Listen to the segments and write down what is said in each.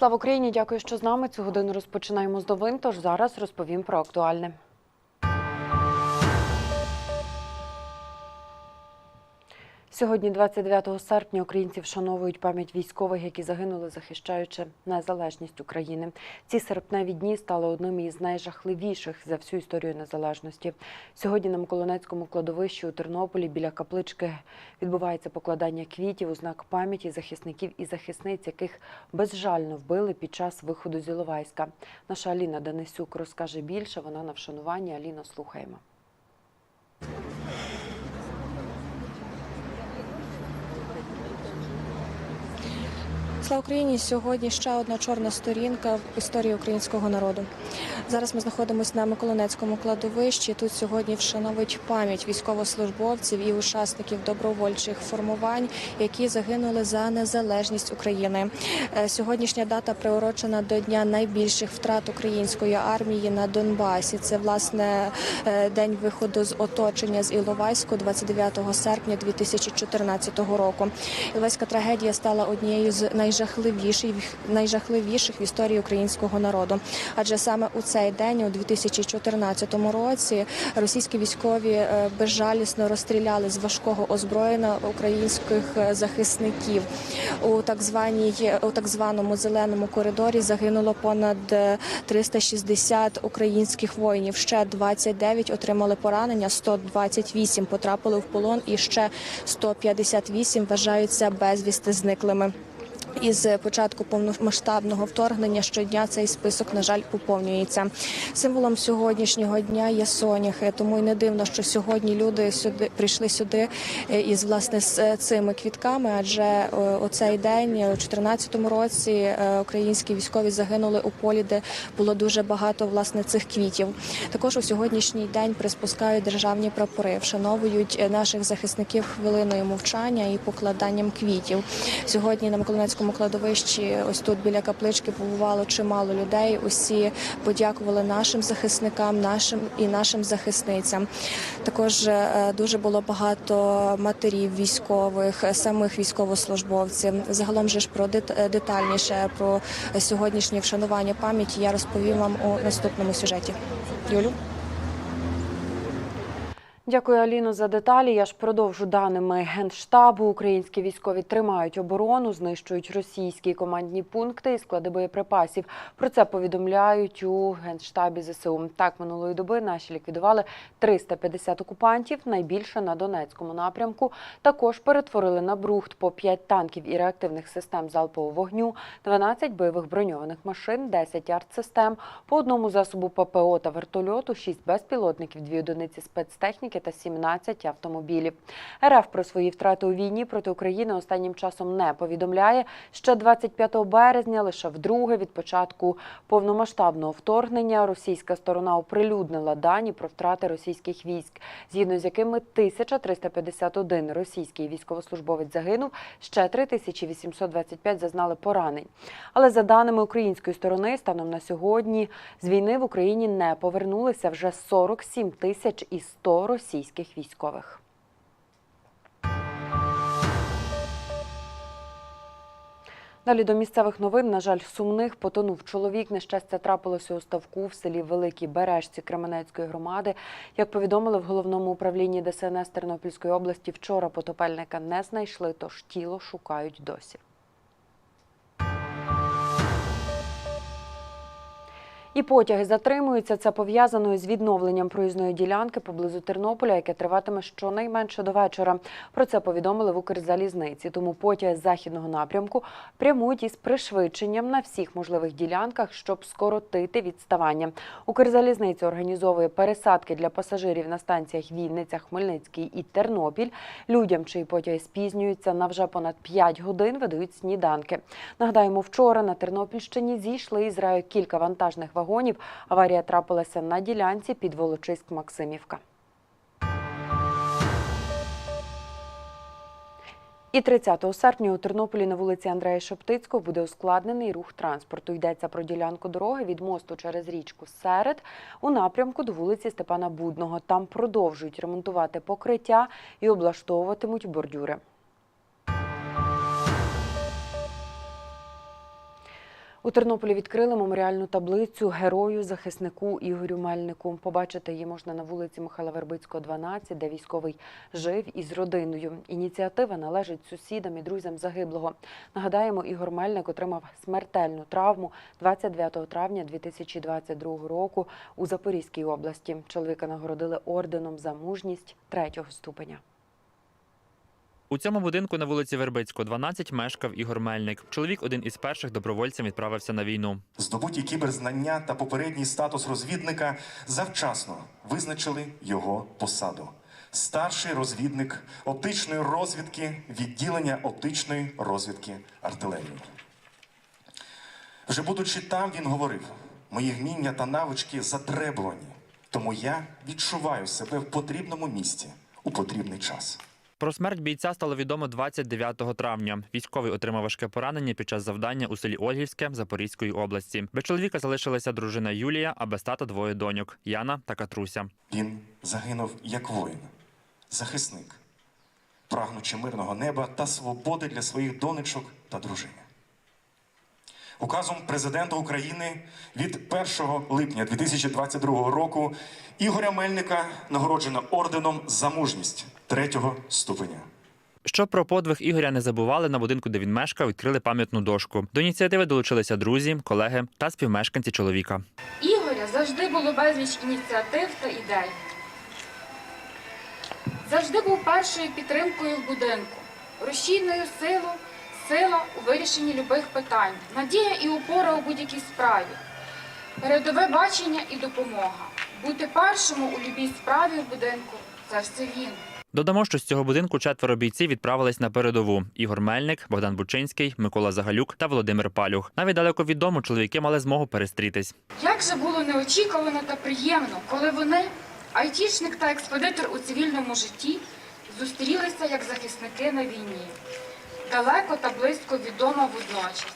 Слава Україні! Дякую, що з нами. Цю годину розпочинаємо з новин. Тож зараз розповім про актуальне. Сьогодні, 29 серпня, українці вшановують пам'ять військових, які загинули, захищаючи незалежність України. Ці серпневі дні стали одними із найжахливіших за всю історію незалежності. Сьогодні на Миколинецькому кладовищі у Тернополі біля каплички відбувається покладання квітів у знак пам'яті захисників і захисниць, яких безжально вбили під час виходу з Іловайська. Наша Аліна Денисюк розкаже більше. Вона на вшануванні. Аліно, слухаємо. Слава Україні! Сьогодні ще одна чорна сторінка в історії українського народу. Зараз ми знаходимося на Миколинецькому кладовищі. Тут сьогодні вшановують пам'ять військовослужбовців і учасників добровольчих формувань, які загинули за незалежність України. Е, Сьогоднішня дата приурочена до дня найбільших втрат української армії на Донбасі. Це власне е, день виходу з оточення з Іловайську 29 серпня 2014 року. Іловайська трагедія стала однією з найжахливіших найжахливіших в історії українського народу. Адже саме у цей день, у 2014 році, російські військові е, безжалісно розстріляли з важкого озброєння українських е, захисників. У так званій у так званому зеленому коридорі загинуло понад е, 360 українських воїнів. Ще 29 отримали поранення, 128 потрапили в полон, і ще 158 вважаються безвісти зниклими. Із початку повномасштабного вторгнення щодня цей список, на жаль, поповнюється. Символом сьогоднішнього дня є соняхи, тому й не дивно, що сьогодні люди сюди прийшли сюди е, із власне з цими квітками. Адже е, оцей день, у 2014 році, е, українські військові загинули у полі, де було дуже багато власне цих квітів. Також у сьогоднішній день приспускають державні прапори, вшановують наших захисників хвилиною мовчання і покладанням квітів. Сьогодні на Миколаївському кладовищі, ось тут біля каплички, побувало чимало людей. Усі подякували нашим захисникам, нашим і нашим захисницям. Також е, дуже було багато матерів військових, самих військовослужбовців. Загалом же ж про е, детальніше про сьогоднішнє вшанування пам'яті я розповім вам у наступному сюжеті. Юлю. Дякую, Аліно, за деталі. Я ж продовжу даними генштабу. Українські військові тримають оборону, знищують російські командні пункти і склади боєприпасів. Про це повідомляють у генштабі ЗСУ. Так минулої доби наші ліквідували 350 окупантів, найбільше на Донецькому напрямку. Також перетворили на брухт по 5 танків і реактивних систем залпового вогню, 12 бойових броньованих машин, 10 артсистем, по одному засобу ППО та вертольоту, 6 безпілотників, 2 одиниці спецтехніки та 17 автомобілів. РФ про свої втрати у війні проти України останнім часом не повідомляє. Ще 25 березня, лише вдруге від початку повномасштабного вторгнення, російська сторона оприлюднила дані про втрати російських військ, згідно з якими 1351 російський військовослужбовець загинув, ще 3825 зазнали поранень. Але за даними української сторони, станом на сьогодні з війни в Україні не повернулися вже 47 тисяч і 100 російських військових. Далі до місцевих новин, на жаль, сумних потонув чоловік. Нещастя трапилося у ставку в селі Великій Бережці Кременецької громади. Як повідомили в головному управлінні ДСНС Тернопільської області, вчора потопельника не знайшли, тож тіло шукають досі. І потяги затримуються. Це пов'язано із відновленням проїзної ділянки поблизу Тернополя, яке триватиме щонайменше до вечора. Про це повідомили в Укрзалізниці. Тому потяги з західного напрямку прямують із пришвидшенням на всіх можливих ділянках, щоб скоротити відставання. Укрзалізниця організовує пересадки для пасажирів на станціях Вінниця, Хмельницький і Тернопіль. Людям, чиї потяги спізнюються на вже понад 5 годин, видають сніданки. Нагадаємо, вчора на Тернопільщині зійшли із раю кілька вантажних вагонів. Аварія трапилася на ділянці під Волочиськ-Максимівка. І 30 серпня у Тернополі на вулиці Андрея Шептицького буде ускладнений рух транспорту. Йдеться про ділянку дороги від мосту через річку Серед у напрямку до вулиці Степана Будного. Там продовжують ремонтувати покриття і облаштовуватимуть бордюри. У Тернополі відкрили меморіальну таблицю герою захиснику Ігорю Мельнику. Побачити її можна на вулиці Михайла Вербицького, 12, де військовий жив із родиною. Ініціатива належить сусідам і друзям загиблого. Нагадаємо, Ігор Мельник отримав смертельну травму 29 травня 2022 року у Запорізькій області. Чоловіка нагородили орденом за мужність третього ступеня. У цьому будинку на вулиці Вербицького, 12, мешкав Ігор Мельник. Чоловік один із перших добровольців відправився на війну. Здобуті кіберзнання та попередній статус розвідника завчасно визначили його посаду. Старший розвідник оптичної розвідки відділення оптичної розвідки артилерії. Вже будучи там, він говорив: мої вміння та навички затребувані, тому я відчуваю себе в потрібному місці у потрібний час. Про смерть бійця стало відомо 29 травня. Військовий отримав важке поранення під час завдання у селі Ольгівське Запорізької області. Без чоловіка залишилася дружина Юлія, а без тата двоє доньок Яна та Катруся. Він загинув як воїн, захисник, прагнучи мирного неба та свободи для своїх донечок та дружини. Указом президента України від 1 липня 2022 року Ігоря Мельника нагороджено орденом за мужність третього ступеня. Щоб про подвиг Ігоря не забували, на будинку, де він мешкав, відкрили пам'ятну дошку. До ініціативи долучилися друзі, колеги та співмешканці чоловіка. Ігоря завжди було безліч ініціатив та ідей. Завжди був першою підтримкою в будинку, рушійною силу, сила у вирішенні любих питань, надія і опора у будь-якій справі, передове бачення і допомога. Бути першому у любій справі в будинку це все він. Додамо, що з цього будинку четверо бійців відправились на передову: Ігор Мельник, Богдан Бучинський, Микола Загалюк та Володимир Палюх. Навіть далеко від дому чоловіки мали змогу перестрітись. Як же було неочікувано та приємно, коли вони, айтішник та експедитор у цивільному житті, зустрілися як захисники на війні, далеко та близько відомо водночас.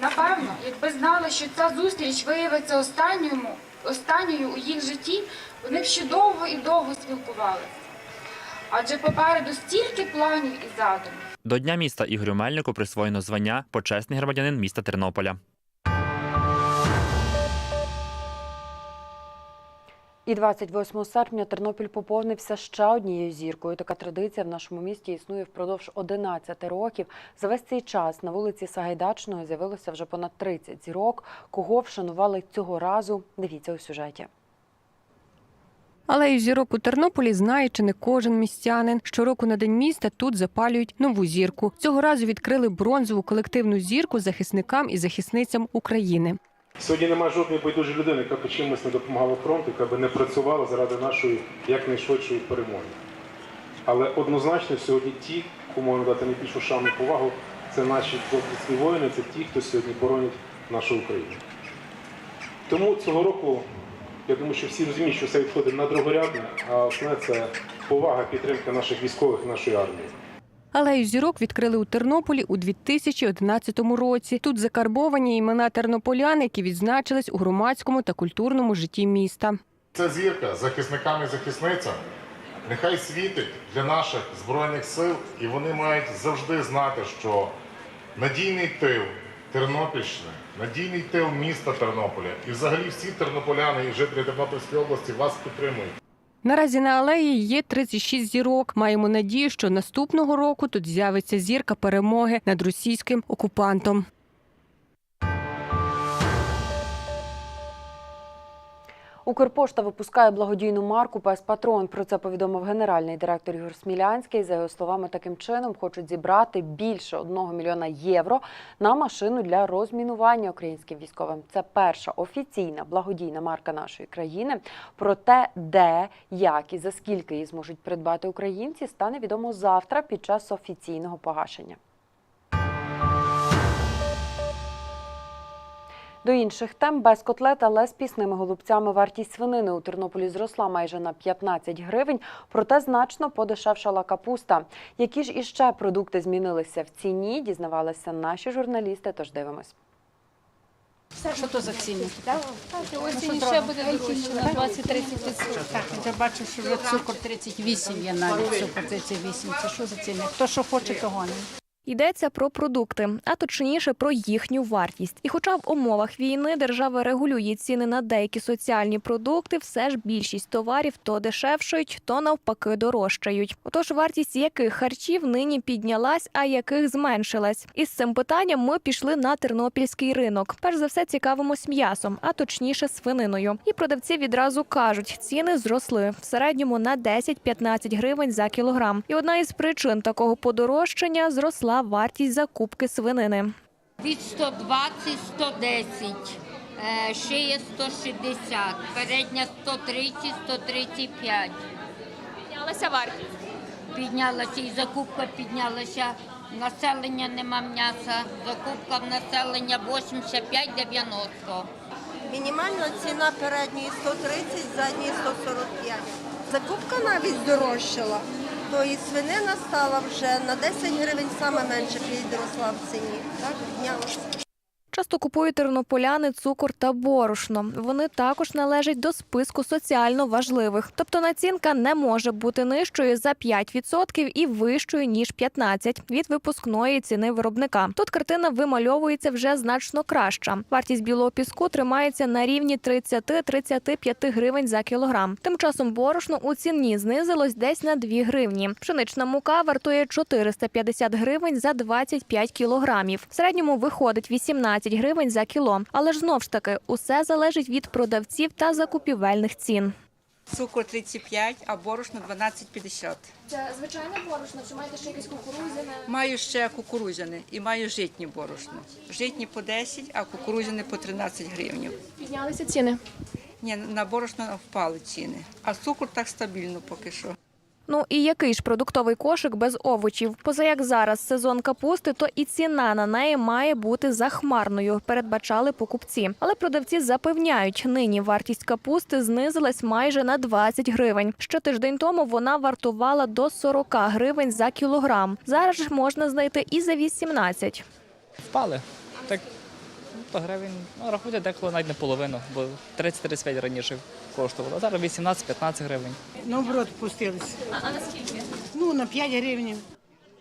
Напевно, якби знали, що ця зустріч виявиться останньою, останньою у їх житті, вони б ще довго і довго спілкувалися. Адже попереду стільки планів і задумів. До дня міста Ігорю Мельнику присвоєно звання почесний громадянин міста Тернополя. І 28 серпня Тернопіль поповнився ще однією зіркою. Така традиція в нашому місті існує впродовж 11 років. За весь цей час на вулиці Сагайдачного з'явилося вже понад 30 зірок. Кого вшанували цього разу? Дивіться у сюжеті. Алею зірок у Тернополі знає чи не кожен містянин. Щороку на день міста тут запалюють нову зірку. Цього разу відкрили бронзову колективну зірку захисникам і захисницям України. Сьогодні немає жодної байдужої людини, яка б чимось не допомагала фронту, яка б не працювала заради нашої якнайшвидшої перемоги. Але однозначно сьогодні ті, кому надати найбільшу шану повагу, це наші доблесні воїни, це ті, хто сьогодні боронить нашу Україну. Тому цього року я думаю, що всі розуміють, що все відходить на другорядне, а основне це повага, підтримка наших військових, нашої армії. Алею зірок відкрили у Тернополі у 2011 році. Тут закарбовані імена тернополян, які відзначились у громадському та культурному житті міста. Ця зірка захисникам і захисницям нехай світить для наших збройних сил, і вони мають завжди знати, що надійний тил Тернопільщини, надійний тил міста Тернополя і взагалі всі тернополяни і жителі Тернопільської області вас підтримують. Наразі на алеї є 36 зірок. Маємо надію, що наступного року тут з'явиться зірка перемоги над російським окупантом. Укрпошта випускає благодійну марку Пес Патрон. Про це повідомив генеральний директор Ігор Смілянський. За його словами, таким чином хочуть зібрати більше одного мільйона євро на машину для розмінування українським військовим. Це перша офіційна благодійна марка нашої країни. Про те, де, як і за скільки її зможуть придбати українці, стане відомо завтра під час офіційного погашення. До інших тем без котлет, але з пісними голубцями вартість свинини у Тернополі зросла майже на 15 гривень, проте значно подешевшала капуста. Які ж іще продукти змінилися в ціні, дізнавалися наші журналісти, тож дивимось. Що то за ціни? Осінь ще буде дорожче, на 20-30%. Я бачу, що вже цукор 38 є навіть, цукор 38. Це що за ціни? Хто що хоче, того не. Йдеться про продукти, а точніше про їхню вартість. І хоча в умовах війни держава регулює ціни на деякі соціальні продукти, все ж більшість товарів то дешевшають, то навпаки дорожчають. Отож, вартість яких харчів нині піднялась, а яких зменшилась. Із цим питанням ми пішли на тернопільський ринок. Перш за все цікавимось м'ясом, а точніше свининою. І продавці відразу кажуть, ціни зросли в середньому на 10-15 гривень за кілограм. І одна із причин такого подорожчання зросла вартість закупки свинини. Від 120 110, е, шия 160, передня 130 135. Піднялася вартість. Піднялася і закупка піднялася. Населення нема м'яса. Закупка в населення 85-90. Мінімальна ціна передньої 130, задньої 145. Закупка навіть здорожчала, то і свинина стала вже на 10 гривень саме менше підросла в ціні. Так, піднялася. Часто купують тернополяни цукор та борошно. Вони також належать до списку соціально важливих. Тобто націнка не може бути нижчою за 5% і вищою ніж 15% від випускної ціни виробника. Тут картина вимальовується вже значно краща. Вартість білого піску тримається на рівні 30-35 гривень за кілограм. Тим часом борошно у ціні знизилось десь на 2 гривні. Пшенична мука вартує 450 гривень за 25 кілограмів. В середньому виходить 18 гривень за кіло. Але ж знов ж таки усе залежить від продавців та закупівельних цін. Цукор 35, а борошно 12,50. Це звичайне борошно, чи маєте ще якесь кукурудзяне? Маю ще кукурудзяне і маю житні борошно. Житні по 10, а кукурудзяне по 13 гривень. Піднялися ціни. Ні, на борошно впали ціни, а цукор так стабільно поки що. Ну і який ж продуктовий кошик без овочів? Поза як зараз сезон капусти, то і ціна на неї має бути захмарною, передбачали покупці. Але продавці запевняють, нині вартість капусти знизилась майже на 20 гривень. Ще тиждень тому вона вартувала до 40 гривень за кілограм. Зараз ж можна знайти і за 18. Впали. Так, ну, то гривень, ну, рахуйте, деколи навіть не половину, бо 30-35 раніше коштувало. А зараз 18-15 гривень. Наоборот, пустилися. А наскільки? Ну, на 5 гривень.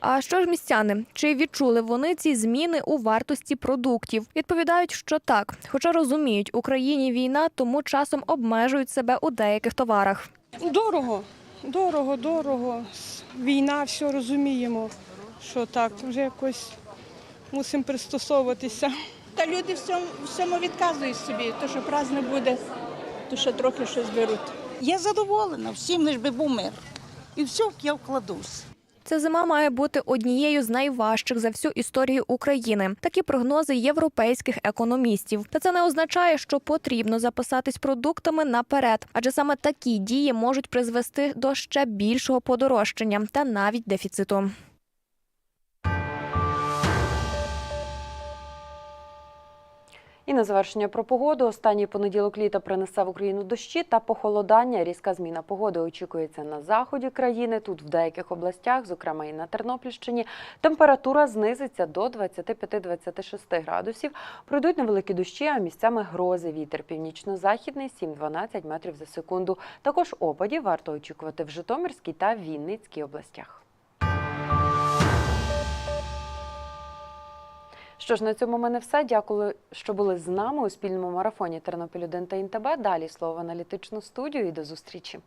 А що ж містяни? Чи відчули вони ці зміни у вартості продуктів? Відповідають, що так, хоча розуміють, Україні війна, тому часом обмежують себе у деяких товарах. Дорого, дорого, дорого. Війна, все розуміємо, що так, вже якось мусимо пристосовуватися. Та люди всьому, всьому відказують собі, то що праздник буде, то що трохи щось беруть. Я задоволена, всім лиш би був мир. І все, я вкладусь. Ця зима має бути однією з найважчих за всю історію України. Такі прогнози європейських економістів. Та це не означає, що потрібно запасатись продуктами наперед, адже саме такі дії можуть призвести до ще більшого подорожчання та навіть дефіциту. І на завершення про погоду. Останній понеділок літа принесе в Україну дощі та похолодання. Різка зміна погоди очікується на заході країни. Тут в деяких областях, зокрема і на Тернопільщині, температура знизиться до 25-26 градусів. Пройдуть невеликі дощі, а місцями грози. Вітер північно-західний 7-12 метрів за секунду. Також опадів варто очікувати в Житомирській та Вінницькій областях. Що ж, на цьому в мене все. Дякую, що були з нами у спільному марафоні Тернопіль 1 та ІНТБ. Далі слово аналітичну студію і до зустрічі.